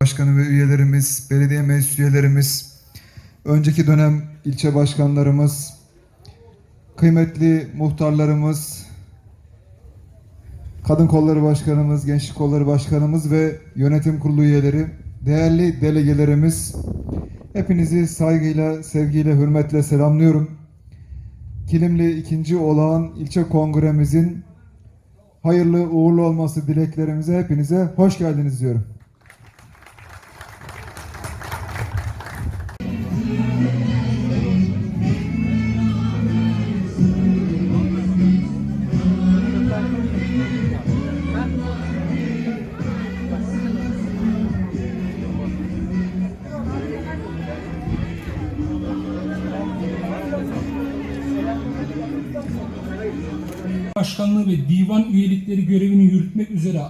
Başkanı ve üyelerimiz, belediye meclis üyelerimiz, önceki dönem ilçe başkanlarımız, kıymetli muhtarlarımız, kadın kolları başkanımız, gençlik kolları başkanımız ve yönetim kurulu üyeleri, değerli delegelerimiz, hepinizi saygıyla, sevgiyle, hürmetle selamlıyorum. Kilimli 2. olağan ilçe kongremizin hayırlı uğurlu olması dileklerimize hepinize hoş geldiniz diyorum. Başkanlığı ve divan üyelikleri görevini yürütmek üzere